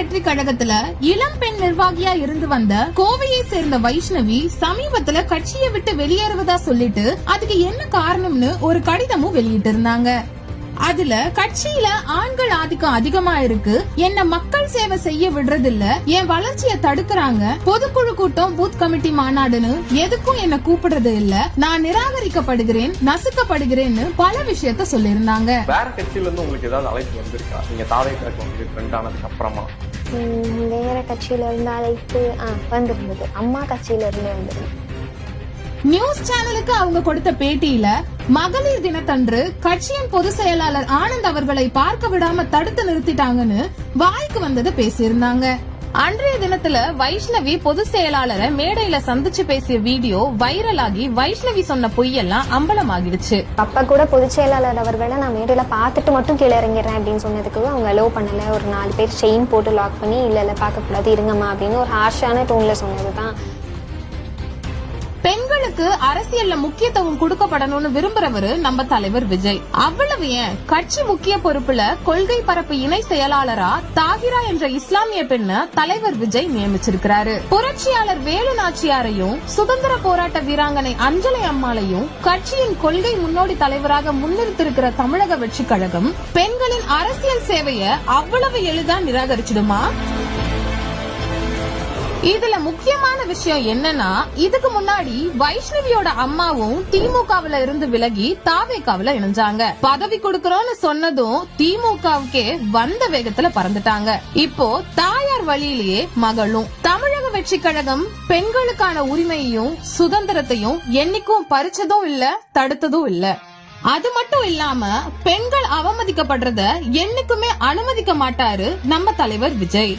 வெற்றி கழகத்துல இளம் பெண் நிர்வாகியா இருந்து வந்த கோவையை சேர்ந்த வைஷ்ணவி சமீபத்துல கட்சியை விட்டு வெளியேறுவதா சொல்லிட்டு அதுக்கு என்ன காரணம்னு ஒரு கடிதமும் வெளியிட்டு இருந்தாங்க அதுல கட்சியில ஆண்கள் ஆதிக்கம் அதிகமா இருக்கு என்ன மக்கள் சேவை செய்ய விடுறதில்ல என் வளர்ச்சியை தடுக்கறாங்க பொதுக்குழு கூட்டம் பூத் கமிட்டி மாநாடுன்னு எதுக்கும் என்ன கூப்பிடுறது இல்ல நான் நிராகரிக்கப்படுகிறேன் நசுக்கப்படுகிறேன்னு பல விஷயத்த சொல்லியிருந்தாங்க. வேற கட்சியில இருந்து உங்களுக்கு ஏதாவது அழைப்பு வந்திருக்கா? நீங்க தாவே கழகம் வந்து ஆனதுக்கு அப்புறமா. வேற கட்சியில இருந்து அழைப்பு ஆ வந்திருந்தது. அம்மா கட்சியில இருந்து வந்திருந்தது. நியூஸ் சேனலுக்கு அவங்க கொடுத்த பேட்டியில மகளிர் தினத்தன்று கட்சியின் பொதுச் செயலாளர் ஆனந்த் அவர்களை பார்க்க விடாம தடுத்து நிறுத்திட்டாங்கன்னு வாய்க்கு வந்தது பேசியிருந்தாங்க. அன்றைய தினத்துல வைஷ்ணவி பொதுச் செயலாளரை மேடையில சந்திச்சு பேசிய வீடியோ வைரலாகி வைஷ்ணவி சொன்ன பொய்யெல்லாம் அம்பலமாகிடுச்சு. அப்ப கூட பொதுச் செயலாளர் அவர்களை நான் மேடையில பார்த்துட்டு மட்டும் கீழே இறங்கிடுறேன் அப்படின்னு சொன்னதுக்கு அவங்க அலோவ் பண்ணல. ஒரு நாலு பேர் செயின் போட்டு லாக் பண்ணி இல்ல இல்ல பார்க்க கூடாது இருங்கம்மா அப்படின்னு ஒரு ஹார்ஷான டோன்ல சொன்னதுதான் பெண்களுக்கு அரசியல்ல முக்கியத்துவம் கொடுக்கப்படணும்னு விரும்புறவரு நம்ம தலைவர் விஜய். அவ்வளவு ஏன்? கட்சி முக்கிய பொறுப்புல கொள்கை பரப்பு இணை செயலாளரா தாகிரா என்ற இஸ்லாமிய பெண்ண தலைவர் விஜய் நியமிச்சிருக்கிறாரு. புரட்சியாளர் வேலு நாச்சியாரையும் சுதந்திர போராட்ட வீராங்கனை அஞ்சலை அம்மாளையும் கட்சியின் கொள்கை முன்னோடி தலைவராக முன்னிறுத்திருக்கிற தமிழக வெற்றி கழகம் பெண்களின் அரசியல் சேவைய அவ்வளவு எளிதா நிராகரிச்சிடுமா? இதுல முக்கியமான விஷயம் என்னன்னா இதுக்கு முன்னாடி வைஷ்ணவியோட அம்மாவும் திமுகவுல இருந்து விலகி தாவேகாவுல இணைஞ்சாங்க. பதவி கொடுக்கறோம்னு சொன்னதும் திமுகவுக்கே வந்த வேகத்துல பறந்துட்டாங்க. இப்போ தாயார் வழியிலேயே மகளும். தமிழக வெற்றி கழகம் பெண்களுக்கான உரிமையையும் சுதந்திரத்தையும் என்னைக்கும் பறிச்சதும் இல்ல தடுத்ததும் இல்ல. அது மட்டும் இல்லாம பெண்கள் அவமதிக்கப்படுறத என்னைக்குமே அனுமதிக்க மாட்டாரு நம்ம தலைவர் விஜய்.